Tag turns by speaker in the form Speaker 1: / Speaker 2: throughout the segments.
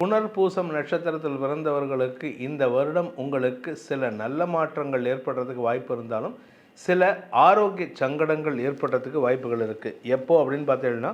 Speaker 1: புனர்பூசம் நட்சத்திரத்தில் பிறந்தவர்களுக்கு இந்த வருடம் உங்களுக்கு சில நல்ல மாற்றங்கள் ஏற்படுறதுக்கு வாய்ப்பு இருந்தாலும் சில ஆரோக்கிய சங்கடங்கள் ஏற்படுறதுக்கு வாய்ப்புகள் இருக்குது எப்போ அப்படின்னு பார்த்தீங்கன்னா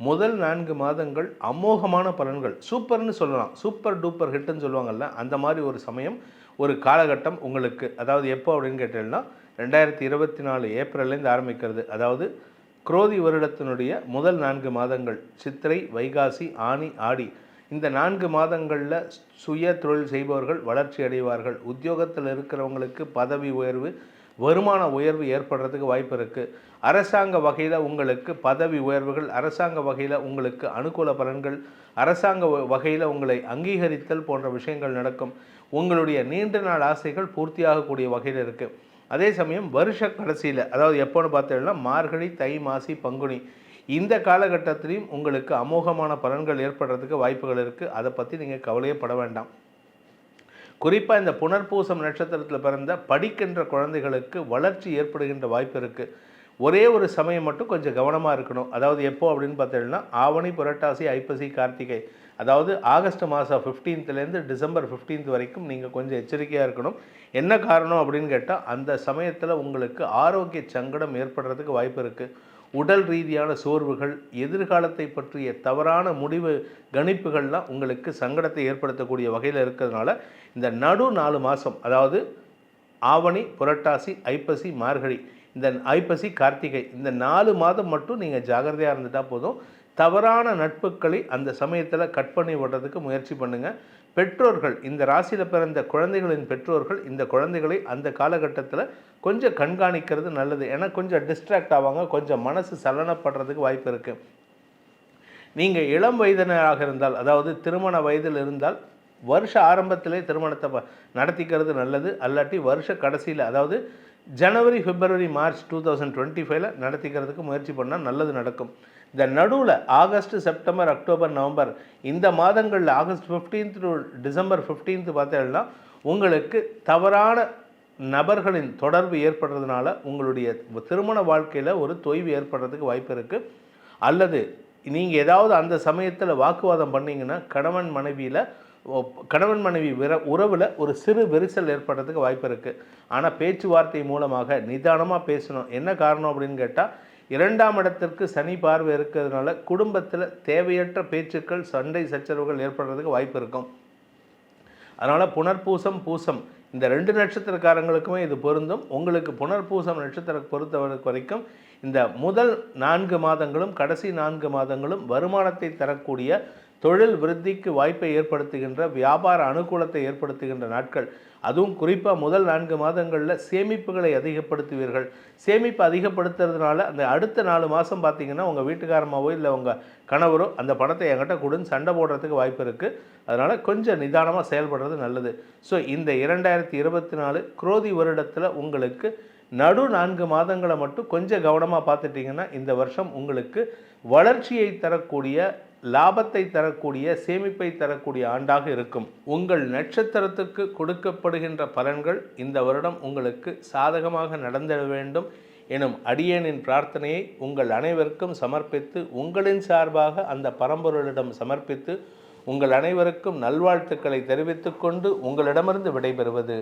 Speaker 1: முதல் நான்கு மாதங்கள் அமோகமான பலன்கள். சூப்பர்னு சொல்லலாம். சூப்பர் டூப்பர் ஹிட்டுன்னு சொல்லுவாங்கல்ல அந்த மாதிரி ஒரு சமயம் ஒரு காலகட்டம் உங்களுக்கு அதாவது எப்போ அப்படின்னு கேட்டீங்கன்னா ரெண்டாயிரத்தி இருபத்தி நாலு ஏப்ரல்லேருந்து ஆரம்பிக்கிறது. அதாவது குரோதி வருடத்தினுடைய முதல் நான்கு மாதங்கள் சித்திரை வைகாசி ஆனி ஆடி. இந்த நான்கு மாதங்களில் சுய தொழில் செய்பவர்கள் வளர்ச்சி அடைவார்கள். உத்தியோகத்தில் இருக்கிறவங்களுக்கு பதவி உயர்வு வருமான உயர்வு ஏற்படுறதுக்கு வாய்ப்பு இருக்குது அரசாங்க வகையில் உங்களுக்கு பதவி உயர்வுகள் அரசாங்க வகையில் உங்களுக்கு அனுகூல பலன்கள் அரசாங்க வகையில் உங்களை அங்கீகரித்தல் போன்ற விஷயங்கள் நடக்கும். உங்களுடைய நீண்ட நாள் ஆசைகள் பூர்த்தியாகக்கூடிய வகையில் இருக்குது அதே சமயம் வருஷ கடைசியில் அதாவது எப்போன்னு பார்த்தீங்கன்னா மார்கழி தை மாசி பங்குனி இந்த காலகட்டத்திலையும் உங்களுக்கு அமோகமான பலன்கள் ஏற்படுறதுக்கு வாய்ப்புகள் இருக்குது அதை பற்றி நீங்கள் கவலையே பட வேண்டாம். குறிப்பாக இந்த புனர்பூசம் நட்சத்திரத்தில் பிறந்த படிக்கின்ற குழந்தைகளுக்கு வளர்ச்சி ஏற்படுகின்ற வாய்ப்பு இருக்குது ஒரே ஒரு சமயம் மட்டும் கொஞ்சம் கவனமாக இருக்கணும். அதாவது எப்போ அப்படின்னு பார்த்தீங்கன்னா ஆவணி புரட்டாசி ஐப்பசி கார்த்திகை. அதாவது ஆகஸ்ட் மாதம் ஃபிஃப்டீன்த்துலேருந்து டிசம்பர் ஃபிஃப்டீன்த் வரைக்கும் நீங்கள் கொஞ்சம் எச்சரிக்கையாக இருக்கணும். என்ன காரணம் அப்படின்னு கேட்டால் அந்த சமயத்தில் உங்களுக்கு ஆரோக்கிய சங்கடம் ஏற்படுறதுக்கு வாய்ப்பு இருக்குது உடல் ரீதியான சோர்வுகள் எதிர்காலத்தை பற்றிய தவறான முடிவு கணிப்புகள்லாம் உங்களுக்கு சங்கடத்தை ஏற்படுத்தக்கூடிய வகையில் இருக்கிறதுனால இந்த நடு நாலு மாதம் அதாவது ஆவணி புரட்டாசி ஐப்பசி மார்கழி இந்த ஐப்பசி கார்த்திகை இந்த நாலு மாதம் மட்டும் நீங்கள் ஜாகிரதையாக இருந்துட்டால் போதும். தவறான நட்புகளை அந்த சமயத்தில் கட் பண்ணி விடுறதுக்கு முயற்சி பண்ணுங்கள் பெற்றோர்கள் இந்த ராசியில் பிறந்த குழந்தைகளின் பெற்றோர்கள் இந்த குழந்தைகளை அந்த காலகட்டத்தில் கொஞ்சம் கண்காணிக்கிறது நல்லது. ஏன்னா கொஞ்சம் டிஸ்ட்ராக்ட் ஆவாங்க கொஞ்சம் மனசு சலனப்படுறதுக்கு வாய்ப்பு இருக்குது நீங்கள் இளம் வயதினராக இருந்தால் அதாவது திருமண வயதில் இருந்தால் வருஷ ஆரம்பத்திலே திருமணத்தை நடத்திக்கிறது நல்லது. அல்லாட்டி வருஷ கடைசியில் அதாவது ஜனவரி பிப்ரவரி மார்ச் டூ தௌசண்ட் டுவெண்ட்டி ஃபைவ்ல நடத்திக்கிறதுக்கு முயற்சி பண்ணால் நல்லது நடக்கும். இந்த நடுவில் ஆகஸ்ட் செப்டம்பர் அக்டோபர் நவம்பர் இந்த மாதங்களில் August 15th to December 15th பார்த்தீங்கன்னா உங்களுக்கு தவறான நபர்களின் தொடர்பு ஏற்படுறதுனால உங்களுடைய திருமண வாழ்க்கையில் ஒரு தொய்வு ஏற்படுறதுக்கு வாய்ப்பு இருக்குது அல்லது நீங்கள் ஏதாவது அந்த சமயத்தில் வாக்குவாதம் பண்ணீங்கன்னா கணவன் மனைவியில் கணவன் மனைவி விர உறவில் ஒரு சிறு விரிசல் ஏற்படுறதுக்கு வாய்ப்பு இருக்குது ஆனால் பேச்சுவார்த்தை மூலமாக நிதானமாக பேசணும். என்ன காரணம் அப்படின்னு கேட்டால் இரண்டாம் இடத்திற்கு சனி பார்வை இருக்கிறதுனால குடும்பத்தில் தேவையற்ற பேச்சுக்கள் சண்டை சச்சரவுகள் ஏற்படுறதுக்கு வாய்ப்பு இருக்கும். அதனால் புனர்பூசம் பூசம். இந்த ரெண்டு நட்சத்திரக்காரங்களுக்குமே இது பொருந்தும். உங்களுக்கு புனர்பூசம் நட்சத்திர பொறுத்த வரைக்கும் இந்த முதல் நான்கு மாதங்களும் கடைசி நான்கு மாதங்களும் வருமானத்தை தரக்கூடிய தொழில் விருத்திக்கு வாய்ப்பை ஏற்படுத்துகின்ற வியாபார அனுகூலத்தை ஏற்படுத்துகின்ற நாட்கள். அதுவும் குறிப்பாக முதல் நான்கு மாதங்களில் சேமிப்புகளை அதிகப்படுத்துவீர்கள். சேமிப்பு அதிகப்படுத்துறதுனால அந்த அடுத்த நாலு மாதம் பார்த்தீங்கன்னா உங்கள் வீட்டுக்காரமாவோ இல்லை உங்கள் கணவரோ அந்த பணத்தை என்கிட்ட கொடுன்னு சண்டை போடுறதுக்கு வாய்ப்பு இருக்குது அதனால் கொஞ்சம் நிதானமாக செயல்படுறது நல்லது. ஸோ இந்த இரண்டாயிரத்தி இருபத்தி நாலு குரோதி வருடத்தில் உங்களுக்கு நடு நான்கு மாதங்களை மட்டும் கொஞ்சம் கவனமாக பார்த்துட்டிங்கன்னா இந்த வருஷம் உங்களுக்கு வளர்ச்சியை தரக்கூடிய லாபத்தை தரக்கூடிய சேமிப்பை தரக்கூடிய ஆண்டாக இருக்கும். உங்கள் நட்சத்திரத்துக்கு கொடுக்கப்படுகின்ற பலன்கள் இந்த வருடம் உங்களுக்கு சாதகமாக நடந்திட வேண்டும் எனும் அடியேனின் பிரார்த்தனையை உங்கள் அனைவருக்கும் சமர்ப்பித்து உங்களின் சார்பாக அந்த பரம்பொருளிடம் சமர்ப்பித்து உங்கள் அனைவருக்கும் நல்வாழ்த்துக்களை தெரிவித்துக் கொண்டு உங்களிடமிருந்து விடைபெறுவது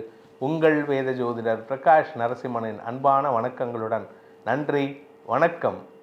Speaker 1: உங்கள் வேத ஜோதிடர் பிரகாஷ் நரசிம்மனின் அன்பான வணக்கங்களுடன். நன்றி வணக்கம்.